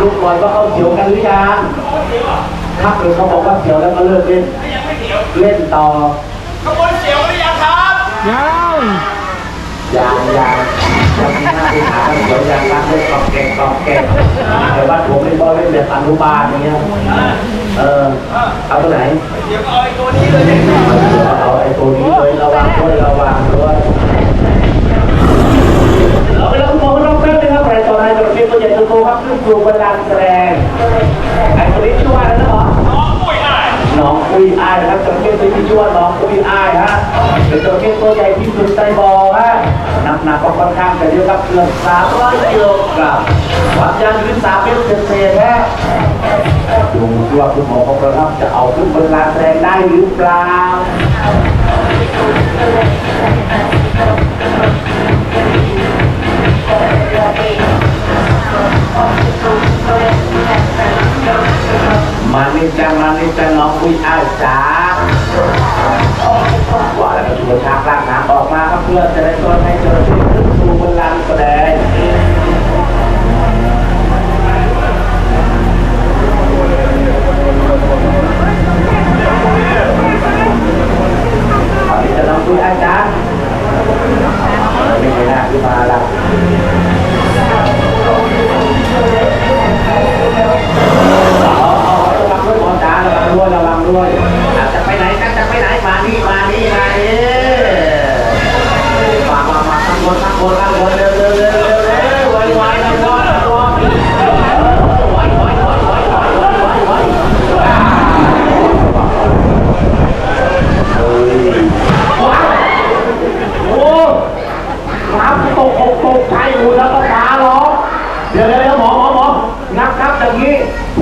ลูกบอลว่าเขาเสียวกันหรือยังถ้าเกิดเขาบอกว่าเสียวแล้วก็เลิกเล่นยังไม่เสียวเล่นต่อขบวนเสียวหรือยังครับยังยางยางยังมีหน้าที่หาเสียวยางรักเล่นกองแกงกองแกงแต่ว่าผมเล่นบอลเล่นแบบอนุบาลอย่างเงี้ยเออเอาตัวไหนเดี๋ยวก็เอาไอ้ตัวนี้เลยเอาไอ้ตัวนี้เลยระวังด้วยระวังด้วย ใหญ่ตัวโตครับขึ้นสู่บรรดาแสดงไอ้ตัวนี้ชื่อว่าอะไรนะหมอน้องปุ้ยได้น้องอุ้ยอายนะครับจระเข้ตัวนี้ชื่อว่าน้องอุ้ยอายฮะเป็นจระเข้ตัวใหญ่ที่สุดในบ่อฮะน้ำหนักก็ค่อนข้างจะเยอะครับเกือบ300กิโลกรัมความยาวอยู่ที่3เมตรเศษๆฮะดูว่าคุณหมอของเราครับจะเอาขึ้นบนลานแสดงได้หรือเปล่า มานี่จังมานี่จังน้องอุ้ยอายจ๋าว่าแล้วก็ชวนชักลากน้ำออกมาครับเพื่อจะได้ต้นให้จระเข้ขึ้นสู่บนลานแสดง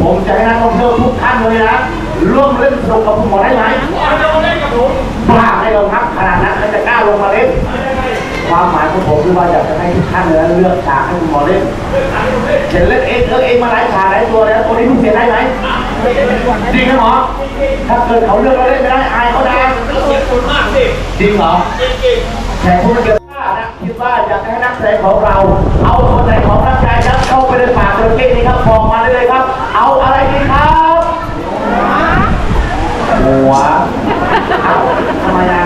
ผมจะให้นักท่องเที่ยวทุกท่านเลยนะร่วมเล่นสนุกกับคุณหมอได้ไหมเอาจะมาเล่นกับผมบ้าให้เราทักขนาดนั้นใครจะกล้าลงมาเล่น ความหมายของผมคือว่าอยากจะให้ทุกท่านเลือกฉากให้คุณหมอเล่นเห็นเล่นเองเลือกเองมาหลายฉากหลายตัวแล้วตัวนี้คุณเสียได้ไหมจริงไหมหมอถ้าเกิดเขาเลือกเราเล่นไม่ได้อายเขานะเสียคุณมากสิจริงเหรอจริงแต่ผู้เกี่ยวข้านะคิดว่าอยากให้นักแสดงของเรา เอาส่วนไหนของร่างกายนั้นเข้าไปในปากจระเข้นี้ครับบอกมาได้เลยครับ เอาอะไรดีครับหัวเอาทำไมอะ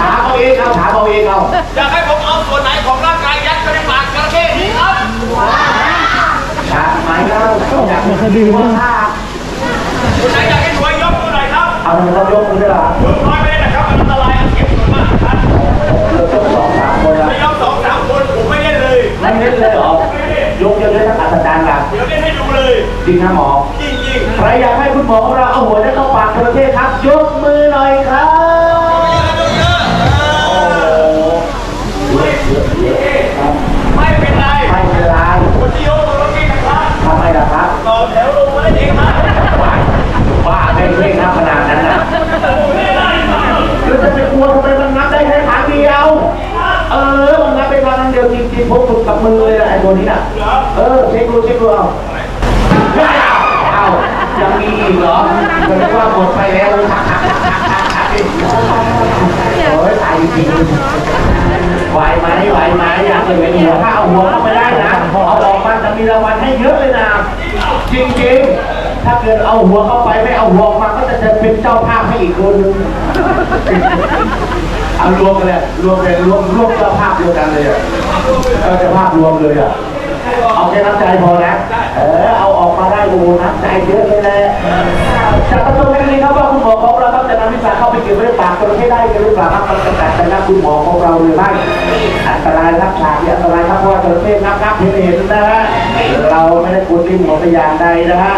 ถา เอาเองเอาถามเอาเองเอาๆอยากให้ผมเอาส่วนไหนของร่างกายยัดเข้าในปากจระเข้นี้ครับถามไหมเล่าอยากดีว่าถ้าส่วนไหนอยากให้หน่วยยกตัวไหนครับเอาทำไมต้องยกมือด้วยล่ะยกน้อยไปเลยนะครับมันอันตรายอันเก็บส่วนมากครับเราต้องสองสามคนละไม่ยกสองสามคนผมไม่เล่นเลยไม่เล่นเลยเหรอยกเยอะๆทั้งอัศจรรย์กันเดี๋ยวเล่นให้ดูเลยจริงนะหมอจริงจริงใครอยากให้คุณหมอของเราเอาหัวได้เข้าปากจระเข้ครับ ยกมือหน่อยครับโอ้โหเยอะเยอะเยอะครับ ไม่เป็นไร ไม่เป็นไร คนที่ยกตัวรถนี่นะครับ ทำไมล่ะครับ ต่อแถวลงมาได้เองครับ บ้าบ้าไม่เร่งครับขนาดนั้นน่ะแล้วจะไปกลัวทำไมมันนับได้แค่ครั้งเดียว เออ มันนับเป็นครั้งเดียวจริงๆผมฝึกกับมือเลยนะไอ้ ตัวนี้น่ะ เออเช็คดูเช็คดูเอาเอายังมีอีกเหรอจะเรียกว่าหมดไปแล้วโอ้ยตายจริงไหวไหมไหวไหมอยากเป็นหัวถ้าเอาหัวเข้าไปได้นะเอาออกมาจะมีรางวัลให้เยอะเลยนะ จริงๆถ้าเกิดเอาหัวเข้าไปไม่เอาหัวออกมาก็จะจะเป็นเจ้าภาพให้อีกคนนึงเอารวมกันเลยรวมเลยรวมรวมเจ้า เดียวกันเลยอะเออเจ้าภาพรวมเลยอะ เอาแค่น้ำใจพอนะ เออ เอาออกมาได้โอ้โหน้ำใจเยอะเลยแหละจากประสบการณ์นี้ครับว่าคุณหมอของเราครับจะนำวิชาเข้าไปเก็บไว้ในปากจระเข้ได้หรือเปล่าครับมันจะกัดแต่หน้าคุณหมอของเราหรือไม่อันตรายครับฉากนี้อันตรายครับเพราะว่าจระเข้งับงับเห็นเห็นนะฮะเราไม่ได้กดลิ้นหมอแต่อย่างใดนะฮะ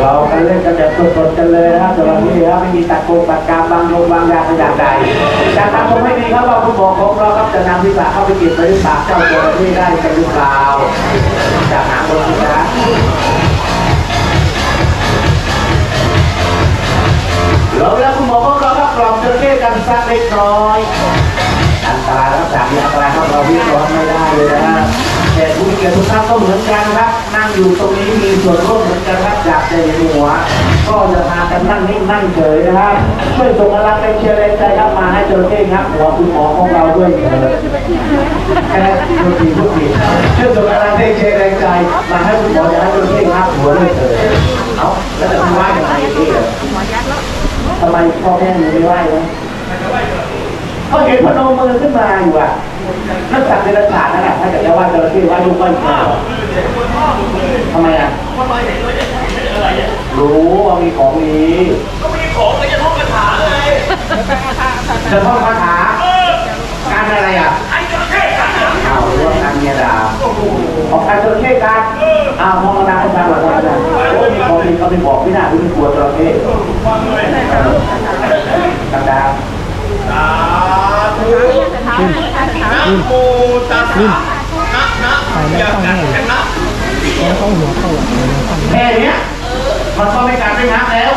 เรากันเล่นกันแบบสดๆกันเลยนะครับสำหรับที่ครับไม่มีตัดโกงตัดกรรบางโยงบางยางอย่างใดการทำตรงให้ดีครับว่าคุณหมอของเราครับจะนำวิสาเข้าไปเก็บไว้ในปากเจ้าตัวนี้ได้กันหรือเปล่าจากหางบนนะเราแล้วคุณหมอของเราครับกล่อมจระเข้กันสักเล็กน้อยอันตรายครับจากอันตรายครับเราวิ่งร้อนไม่ได้เลยนะฮะแต่ผู้มีเกียรติทุกท่านก็เหมือนกันครับ อยู่ตรงนี้มีส่วนร่วมเหมือนกันครับจากใจหัว ก็จะพากันนั่งนิ่งนั่งเฉยนะครับช่วยส่งกำลังแรงเชียร์แรงใจครับมาให้จระเข้เข้งับหัวคุณหมอของเราด้วยเถิดแค่ทุกทีทุกทีเชื่อสุดอะไรได้เชแรงใจมาให้คุณหมอจะให้จระเข้งับหัวด้วยเถิดเอาแล้วจะมีว่าอย่างไรที่ทำไมพ่อแม่หนูไม่ไหววะเขาเห็นพนมมือขึ้นมาอยู่อะ นักสัตว์เดรัจฉานนั่นแหละถ้าเกิดจะว่าจระเข้ว่าลูกว่าข้าวทำไมอะทำไมอะรู้ว่ามีของดีก็มีของก็จะท่องคาถาเลยจะท่องคาถาการอะไรอะไอ้จระเข้กันนะเอาหรือว่าการเมียดาออกการจระเข้การอ้าวมองนาอาจารย์หลังอาจารย์โอ้ยมีของดีก็ไม่บอกไม่น่าไม่กลัวจระเข้ฟังเลยกันดาสาธุ นะโมตัสสะนะนะองให้เขากัดกันนะแค่เนี้ยมันก็ไม่การไม่งักแล้ว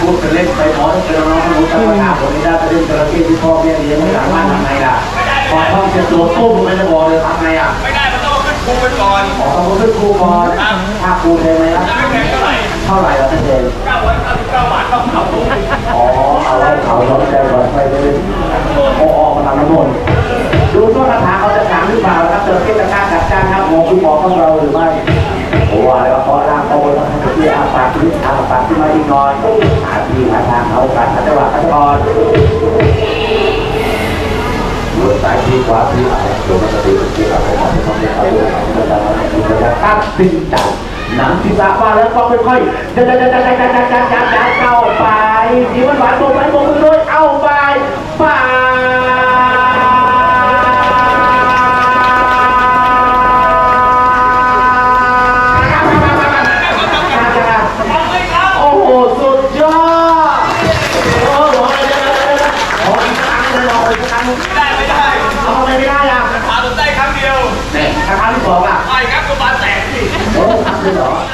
พูดเป็นเล่นไปหมอเป็นน้องๆรู้จักภาษาคนนี้ได้ไปเล่นจระเข้ที่พ่อแม่เลี้ยงไม่สามารถทำไงล่ะพอพ่อจะตัวตุ้มไม่ได้บอกเลยทำไงอะไม่ได้ มันต้องขึ้นภูไปก่อนขอต้องขึ้นครูก่อนถ้าครูเทไหมล่ะถ้าไม่แพงเท่าไหร่เท่าไหร่ล่ะท่านเทเก้าร้อยเก้าสิบเก้าบาทต้องเอาลงอ๋อเอาไว้เขาต้องใจก่อนไปเลยโอ้ออกมาทำน้ำมนต์ดูต้นคาถาเขาจะถามหรือเปล่าครับเจอที่ตะกร้ากัดจ้างครับหมอคุณหมอของเราหรือไม่โอ้ว่าแล้วก็ร่างโตแล้วให้ที่อาปากที่อาปากที่มาอีกหน่อยหาที่หาทางเอากันทันจังหวะทันตอนดูสายที่ขวาที่ไหนดูมันจะดีที่เราไม่ทาดึงดันหนังศีรษะมาแล้วก็ค่อยๆจัดยัดยัดยัดยัดยัดยัดเข้าไปดีมันหวานโบกไว้โบกมือ Cái.